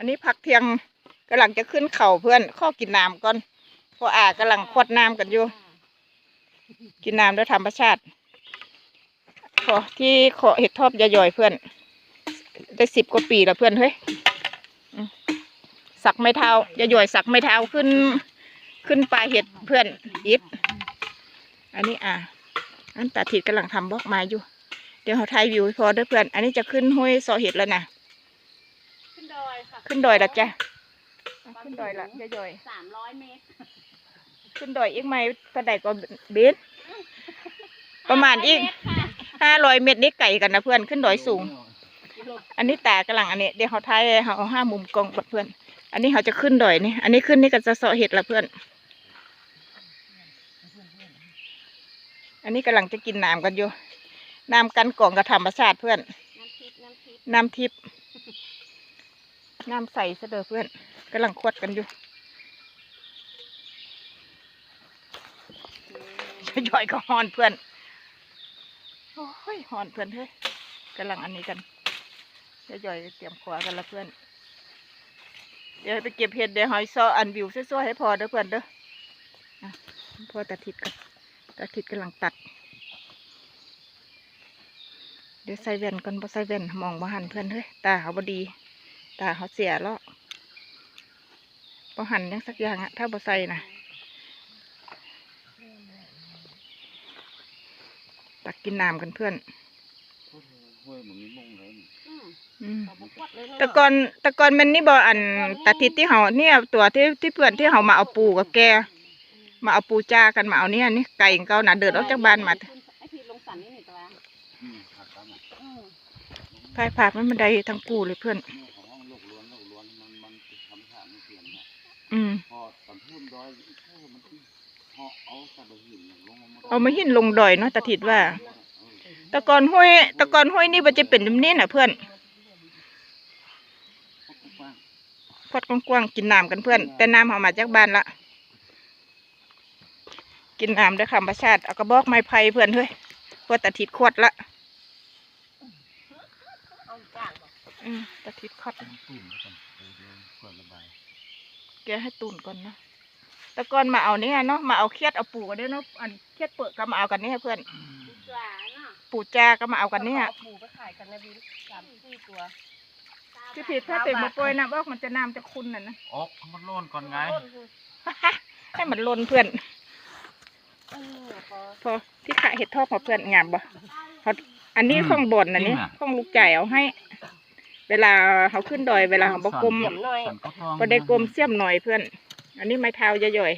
อันนี้พักเที่ยงกำลังจะขึ้นเขาเพื่อนข้อกินน้ำก่อนเพราะอากำลังขวดน้ำกันอยู่ กินน้ำด้วยธรรมชาติขอที่ขอเห็ดทอบยาย่อยเพื่อน ได้สิบกว่าปีแล้วเพื่อนเฮ้ยอืมสักไม่เท้ายาย่อยสักไม่เท้าขึ้น ขึ้นปลายเห็ดเพื่อนอิดอันนี้อะอันตาถิดกำลังทำบล็อกไม้อยู่ เดี๋ยวเขาถ่ายวิวให้พอเด้อเพื่อน อันนี้จะขึ้นห้วยซอเห็ดแล้วนะขึ้นดอยค่ะ ขึ้นดอยแล้วจ้ะอะขึ้นดอยละยาย่อยสามร้อยเมตร ขึ้นดอยอีกไหมกระไดก็เบสประมาณอีกห้าร้อยเมตรนี่ไก่กันนะเพื่อนขึ้นดอยสูงกิโลอันนี้ตากำลังอันนี้เดี๋ยวเขาทายเขาเอาห้ามุมกล้องก่อนเพื่อน อันนี้เขาจะขึ้นดอยนี่ อันนี้ขึ้นนี่ก็จะเสาะเห็ดละเพื่อน อันนี้กำลังจะกินน้ำกันอยู่น้ำกันกล่องกับธรรมชาติเพื่อนน้ำพริกน้ำพริกน้ำทิพย์ น้ำใสซะเด้อเพื่อนกำลังควดกันอยู่ย่อยก็ฮอนเพื่อน โอ้ยฮอนเพื่อนเฮ้ยกำลังอันนี้กันย่อยเตรียมขวากันละเพื่อน เดี๋ยวไปเก็บเห็ดเดี๋ยวหอยซออันวิวสวยๆให้พอเด้อเพื่อนเด้อะพอตาทิดกันตาทิดกำลังตัด เดี๋ยวใส่แว่นก่อนบ่ใส่แว่นมองบ่หันเพื่อนเฮ้ยตาเขาบดี ตาเขาเสียแล้วบ่หันหยังสักอย่างอะถ้าบ่ใส่นะตักกินน้ำกันเพื่อนห้วยมันมีมงเลยนี่อืมอืมเอาบกวัดเลยเนาะแต่ก่อนแต่ก่อนมันนี่บ่อันตาทิดที่เขาเนี่ยตัวที่ที่เพื่อนที่เขามาเอาปูกับแก มาเอาปูจ้ากันมาเอาเนี่ยนี่ไก่ของเขาน่ะเดินออกจากบ้านมาไอพี่ลงสันนี่หนึ่งตารางอืมหักตามอะอืมพายผากมันบันไดทั้งกูเลยเพื่อน อืมพอตอนทุ่มร้อยโอ้มันที่พอเอาสัตว์หินลงมาหมดเอามาหินลงดอยเนาะตาทิดว่าเออแตะกอนห้วยแตะกอนห้วยนี่มันจะเป็นแบบนี้น่ะเพื่อนพวกกว้างพอดกว้างๆกินน้ำกันเพื่อน แต่น้ำเอามาจากบ้านละกินน้ำด้วยธรรมชาติเอากระบอกไม้ไผ่เพื่อนเฮ้ยเพื่อตะทิดขวดละเอาจ้างบอกอืมตะทิดขวดๆตุ่มตุ่ม แล้วกันเออเดี๋ยวก่อนระบายแกให้ตุ่นก่อนเนาะแตะกอนมาเอาเนี่ยเนาะมาเอาเครียดเอาปูกันด้วยเนาะอันเครียดเปิดก็มาเอากันเนี่ยเพื่อนปูปลาเนาะปูจ้าก็มาเอากันเนี่ยอาปูไปขายกันนะบินสามสี่ตัวพี่ผิดถ้าเต็มมาโปรยน้ำบอกมันจะน้ำจะคุณน่ะนะออกมันโล่นก่อนไงให้มันลนเพื่อนเออพอพอที่ขายเห็ดทอดของเพื่อนงามบ่เขาอันนี้ของบ่นอันนี้ของลูกไก่เอาให้ เวลาเขาขึ้นดอยเวลาเขาบกลมเยี่ยมหน่อยสันก็ทองก็ได้กลมเสียมหน่อยเพื่อน อันนี้ไม้เท้าย่อย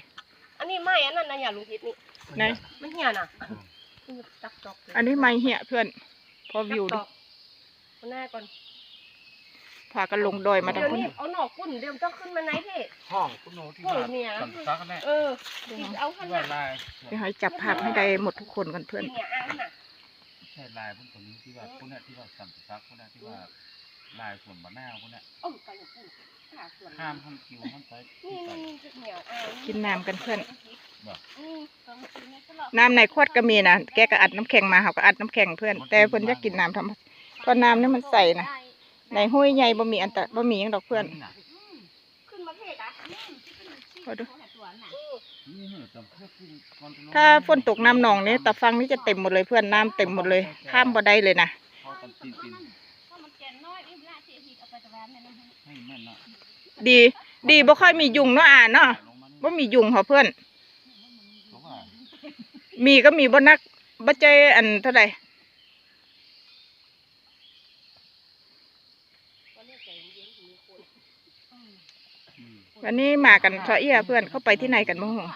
อันนี้ไม่อันนั้นนะอย่าลุงทิศนี่ๆไหนไม่เหี้ยน่ะนี่จักจอกเลยอันนี้ไม้เหี้ยเพื่อน พอวิวจัดูกจอกเอาหน้าก่อนพากันลงดอยมาทั้งเดี๋ยวคนนี้เอาหนอกกุ้นเดี๋ยวต้องขึ้นมาไหนพี่ห้องคุณโนที่โอ้ว่ายเนี่ยสันซักแน่เออที่เอาขที่นาว่าดลายเดี๋ยวให้จับภาพให้ได้หมดทุกคนกันเพื่อนที่เนี่ยอ่างน่ะใช่ลายพวกตัวนี้ที่ว่าพวกเนี้ยที่ว่าสันซักพวกเนี้ยที่ว่า ลายส่วนบะหน้าพวกเนี้ยโอ้ยไปอย่างกุ้นขาส่วนห้ามห้ามคิวห้ามใช้นี่ที่ใส่นี่นี่เหนียวอ่างกินน้ำกันเพื่อนแบบอืมสองชิ้นเนี่ยก็หลอกน้ำในขวดก็มีนะ แกก็อัดน้ำแข็งมาเขาก็อัดน้ำแข็งเพื่อน แต่เพื่อนอยากกินน้ำทำเพราะน้ำนี่มันใสนะ ในห้วยใหญ่บ่มีอันตรบ่มีหยังดอกเพื่อนน่ะขึ้นมาเทศอะขอดูนี่เหรอจำพวกที่มันจะลงถ้าฝนตกน้ำหนองนี่ตะฟังนี่จะเต็มหมดเลยเพื่อนน้ำเต็มหมดเลย ข้ามบ่ได้เลยนะพอกันปีนปีน ให้แม่นเนาะดี ดีบ่ค่อยมียุงเนาะอ่าเนาะลงมานี่บ่มียุงเหรอเพื่อนเพราะว่ามีก็มีบ่นักบ่ใจอันเท่าใดตอนนี้ใจเย็นๆมีคนอืมวันนี้มากันเฉาะเอียเพื่อนเข้าไปที่ไหนกันบ่ฮู้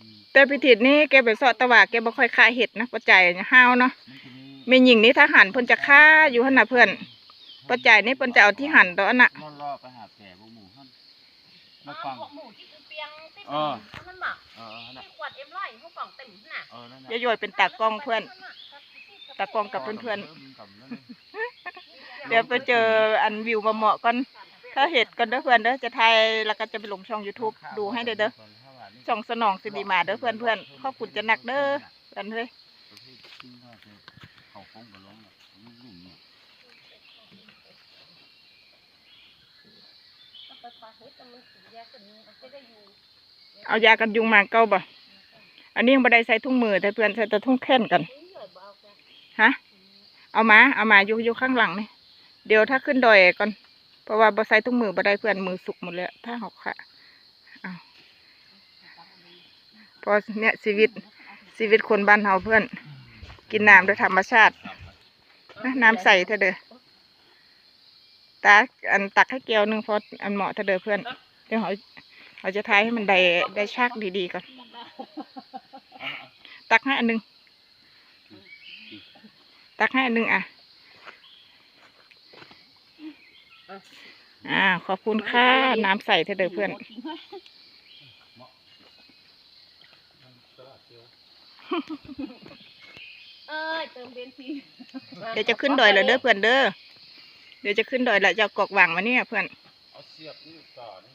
อืมแต่พิธีนี้แกไปเสาะตะว่าแกบ่ค่อยฆ่าเห็ดนะบ่ใจห้าวเนาะมันจะมีแม่หญิงนี่ทหารเพิ่นจะฆ่าอยู่หั่นน่ะเพื่อน บ่ใจนี่เพิ่นจะเอาที่หั่นตอนน่ะล่อล่อไปหาแผลบ่หมู่ท่านมาฟังพวกหมูที่คือเปียงที่เออ มันหมักเออนั่นน่ะที่ขวดเอ็มร้อยพวกกล่องเต็มน่ะเออนั่นน่ะยายอยเป็นตากล้องเพื่อน ตากล้องกับเพื่อนๆ เดี๋ยวไปเจออันวิวมาเหมาะก่อนถ้าเห็ดกันเด้อเพื่อนเด้อจะถ่ายแล้วก็จะไปลงช่อง YouTube ดูให้เด้อเด้อช่องสนองสิริมาเด้อเพื่อนเพื่อนๆขอบคุณจะหนักเด้อเพื่อนเฮ้ย เขาคงกับลงน่ะมันหลุ่มเนี่ย ไปปลาเฮ้ยแต่มันสีแยกกันนี้มันจะได้อยู่เอายากันยุงมาเก้าบ่ อันนี้ยังบ่ได้ใส่ถุงมือแต่เพื่อนใส่แต่ถุงแขนกันเฮ้ยเหนื่อยเบเอาแกฮะ เอามา เอามาอยู่อยู่ข้างหลังนี่ เดี๋ยวถ้าขึ้นดอยก่อน เพราะว่าบ่ใส่ถุงมือบ่ได้เพื่อนมือสุกหมดเลยถ้าหอกค่ะอ้าวเพอเนี่ยชีวิตชีวิตคนบ้านเฮาเพื่อน กินน้ำด้วยธรรมชาตินะน้ำใสเถอะเด้อ ตาอันตักให้แก้วหนึงพออันเหมาะเถอะเด้อเพื่อนเดี๋ยวเขาเขาจะทายให้มันได้ได้ชักดีๆก่อนตักให้อันหนึงตักให้อันหนึงอะอ่าขอบคุณค่ะน้ำใสเถอะเด้อเพื่อนเอ้ยเติมเบนซินเดี๋ยวจะขึ้นดอยแล้วเด้อเพื่อนเด้อ เดี๋ยวจะขึ้นดอยแล้วจะกอกอกวางมาเนี่ยเพื่อนเอาเสียบนี่ต่อนี่